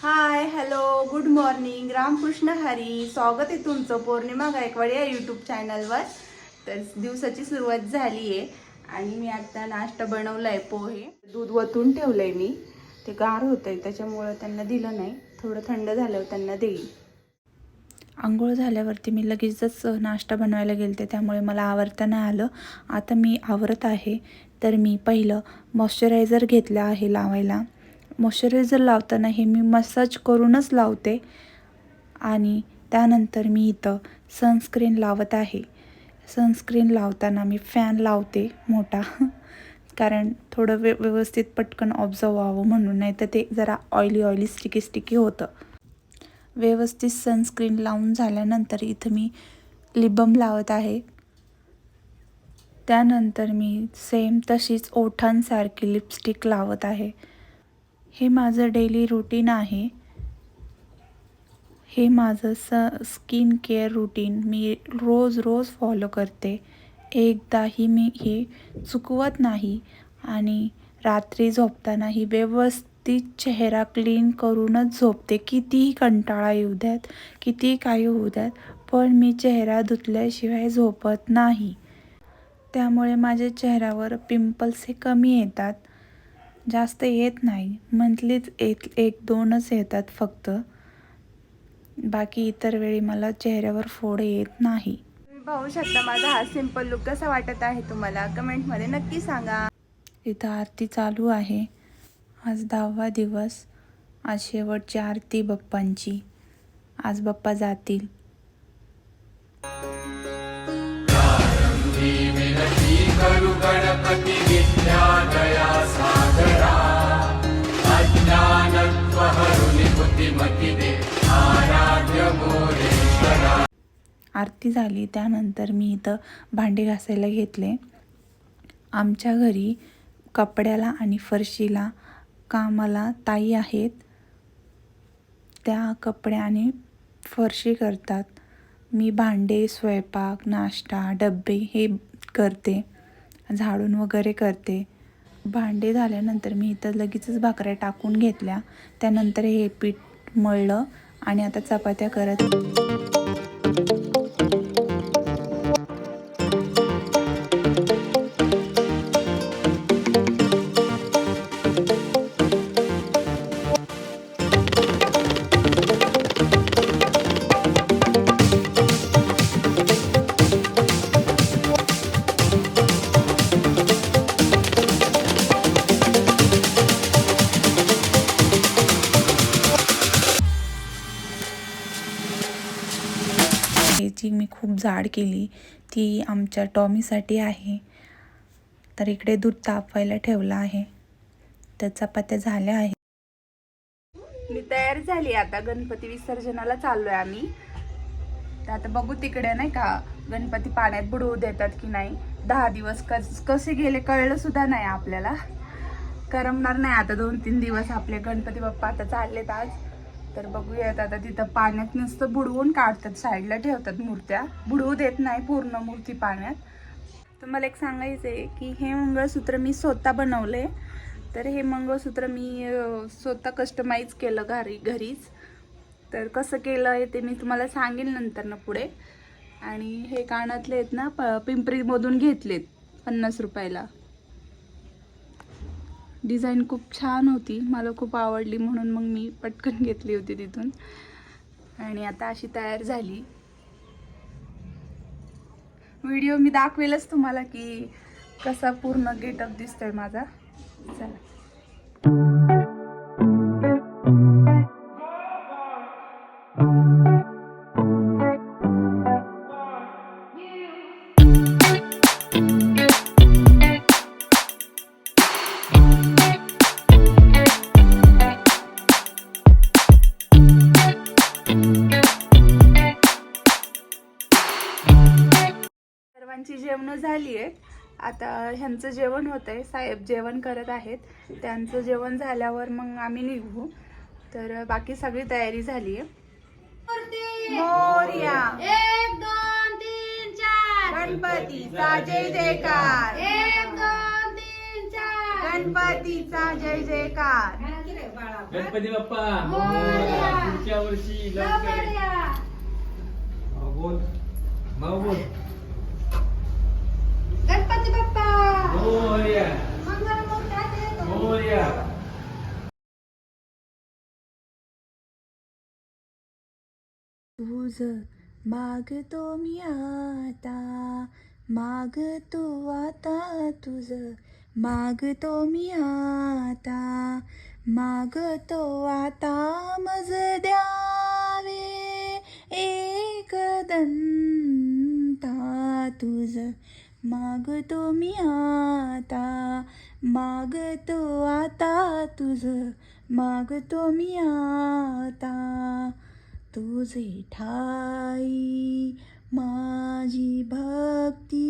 Hi hello good morning Ramakrishna Hari स्वागत आहे तुमचं पौर्णिमा गायकवाड या यूट्यूब चॅनलवर तर दिवसाची सुरुवात झाली आहे आणि मी आता नाश्ता बनवला आहे पोहे दूध वतून ठेवलं आहे मी ते गार होत आहे त्याच्यामुळं त्यांना दिलं नाही थोडं थंड झाल्यावर त्यांना देईल आंघोळ झाल्यावरती मी लगेचच नाश्ता बनवायला गेलते त्यामुळे मला आवरता नाही आलं आता मी आवरत आहे तर मी पहिलं मॉइश्चरायझर घेतलं आहे लावायला मॉइश्चरायझर लावताना हे मी मसाज करूनच लावते. आणि त्यानंतर मी इथं सनस्क्रीन लावत आहे. सनस्क्रीन लावताना मी फॅन लावते मोठा. कारण थोडं व्य व्यवस्थित पटकन ऑब्झर्व व्हावं म्हणून नाही तर ते जरा ऑइली ऑइली स्टिकी स्टिकी होतं. व्यवस्थित सनस्क्रीन लावून झाल्यानंतर इथं मी लिबम लावत आहे. त्यानंतर मी सेम तशीच ओठांसारखी लिपस्टिक लावत आहे. हे माझं डेली रुटीन आहे. हे माझं स स्किन केअर रुटीन मी रोज रोज फॉलो करते. एकदाही मी हे चुकवत नाही आणि रात्री झोपतानाही व्यवस्थित चेहरा क्लीन करूनच झोपते. कितीही कंटाळा येऊ द्यात कितीही काही होऊ द्यात पण मी चेहरा धुतल्याशिवाय झोपत नाही. त्यामुळे माझ्या चेहऱ्यावर पिंपल्स हे कमी येतात. जास्त येत नाही. मंथलीच एक एक दोनच येतात फक्त. बाकी इतर वेळी मला चेहऱ्यावर फोड येत नाही. तुम्ही पाहू शकता माझा हा सिंपल लुक कसा वाटत आहे तुम्हाला. कमेंटमध्ये नक्की सांगा. इथं आरती चालू आहे. आज दहावा दिवस. आज शेवटची आरती बाप्पांची. आज बाप्पा जातील. करू गणपती विद्यादया सादरा अज्ञानत्वहरुनि बुद्धिमति दे आराध्य मोरेश्वरा आरती झाली त्यानंतर मी इथं भांडे घासायला घेतले. आमच्या घरी कपड्याला आणि फरशीला कामाला ताई आहेत. त्या कपडे आणि फरशी करतात. मी भांडे स्वयंपाक नाश्ता डबे हे करते. झाडून वगैरे करते. भांडे झाल्यानंतर मी इथं लगेचच भाकऱ्या टाकून घेतल्या. त्यानंतर हे पीठ मळलं आणि आता चपात्या करत जाड केली ती आमच्या टॉमीसाठी आहे. तर इकडे दूध तापवायला ठेवलं आहे. तर चपात्या झाल्या आहे मी तयार झाली आता. गणपती विसर्जनाला चाललोय आम्ही. तर आता बघू तिकडे नाही का गणपती पाण्यात बुडवू देतात की नाही. दहा दिवस कस कसे गेले कळलं सुद्धा नाही आपल्याला. करमणार नाही आता दोन तीन दिवस आपले गणपती बाप्पा आता चाललेत आज. तर बघूयात आता तिथं पाण्यात नुसतं बुडवून काढतात साईडला ठेवतात मूर्त्या. बुडवू देत नाही पूर्ण मूर्ती पाण्यात. तर मला एक सांगायचं आहे की हे मंगळसूत्र मी स्वतः बनवले तर हे मंगळसूत्र मी स्वतः कस्टमाइज केलं घरी घरीच. तर कसं केलं आहे ते मी तुम्हाला सांगेन नंतर ना पुढे. आणि हे कानातले आहेत ना प पिंपरीमधून घेतलेत पन्नास रुपयाला. डिझाईन खूप छान होती. मला खूप आवडली म्हणून मग मी पटकन घेतली होती तिथून. आणि आता अशी तयार झाली. व्हिडिओ मी दाखवेलच तुम्हाला की कसा पूर्ण गेटअप दिसतोय माझा. चला. झाली आहेत. आता ह्यांचं जेवण होत आहे साहेब जेवण करत आहेत. त्यांचं जेवण झाल्यावर मग आम्ही निघू. तर बाकी सगळी तयारी झाली आहे. मोरया! एक दोन तीन चार! गणपतीचा जय जयकार! एक दोन तीन चार! गणपतीचा जय जयकार! गणपती बाप्पा! पुढच्या वर्षी लवकर. ये. हो, बोल. बोल गणपती बाप्पा मोरया मंगल मूर्ती मोरया तुझ मागतो मी आता मागतो आता तुझ मागतो मी आता मागतो आता मज द्यावे एक दंता तुझ मागतो मी आता मागतो आता तुझं मागतो मी आता. तुझे ठाई माझी भक्ती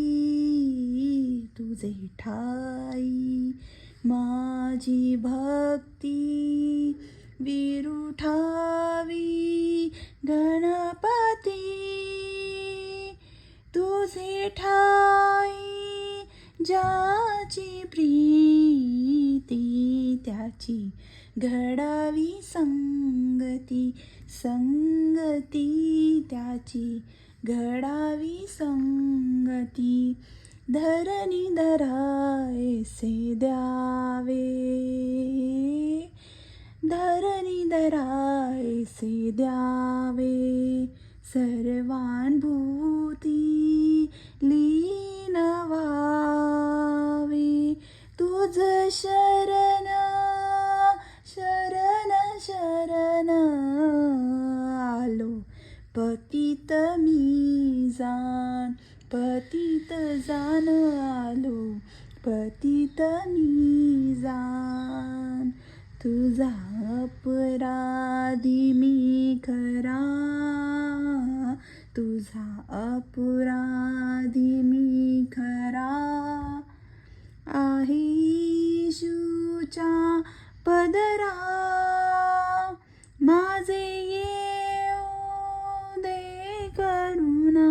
तुझे ठाई माझी भक्ती. विरुठावी गणपती माझे ठाई ज्याची प्रीती त्याची घडावी संगती संगती त्याची घडावी संगती धरणी धरायसे द्यावे. धरणी धरायसे द्यावे सर्वानुभूती लीन व्हावे तुझ शरण शरण शरण आलो. पतित मी जाण पतित जाण आलो. पतित मी जाण तुझा अपराधी मी खरा. तुझा अपराधी मी खरा आहे पदरा. माझे येऊ दे करुणा.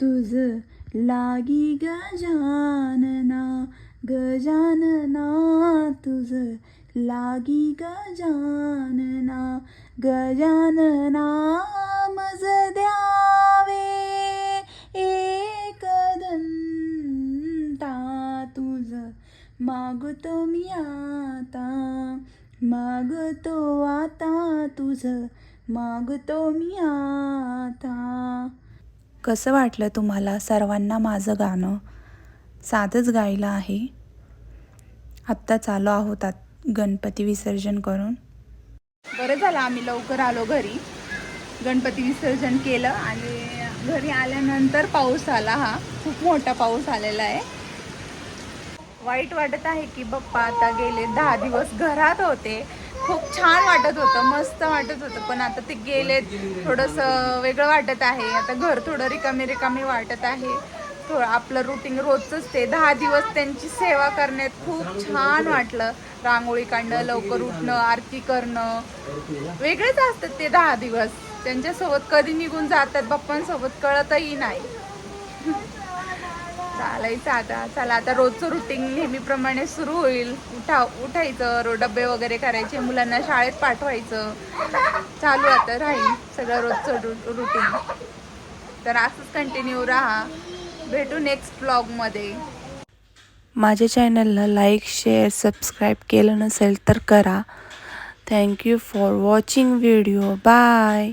तुझ लागी गजानना गजानना तुझ लागी गजानना गजानना मज द्यावे एक दंता तुझ मागतो मी आता मागतो आता तुझ मागतो मी आता. कसं वाटलं तुम्हाला सर्वांना माझं गाणं? साधंच गायलं आहे. आत्ता चालू आहोत आत्ता. गणपती विसर्जन करून. बरं झालं आम्ही लवकर आलो घरी. गणपती विसर्जन केलं आणि घरी आल्यानंतर पाऊस आला हा. खूप मोठा पाऊस आलेला आहे. वाईट वाटत आहे की बाप्पा आता गेले दहा दिवस घरात होते. खूप छान वाटत होतं मस्त वाटत होतं पण आता ते गेलेत. थोडंसं वेगळं वाटत आहे. आता घर थोडं रिकामी रिकामी वाटत आहे. थोडं आपलं रुटीन रोजच ते. दहा दिवस त्यांची सेवा करण्यात खूप छान वाटलं. रांगोळी काढणं लवकर उठणं आरती करणं. वेगळेच असतात ते दहा दिवस. त्यांच्यासोबत कधी निघून जातात बाप्पांसोबत कळतही नाही. चालायचं आता चला आता रोजचं रुटीन नेहमीप्रमाणे सुरू होईल. उठा उठायचं रो डबे वगैरे करायचे मुलांना शाळेत पाठवायचं. चालू आता राहील सगळं रोजचं रुटीन तर असंच कंटिन्यू राहा. भेटू नेक्स्ट ब्लॉगमध्ये माझ्या चॅनलला लाईक शेअर सबस्क्राईब केलं नसेल तर करा. Thank you for watching video bye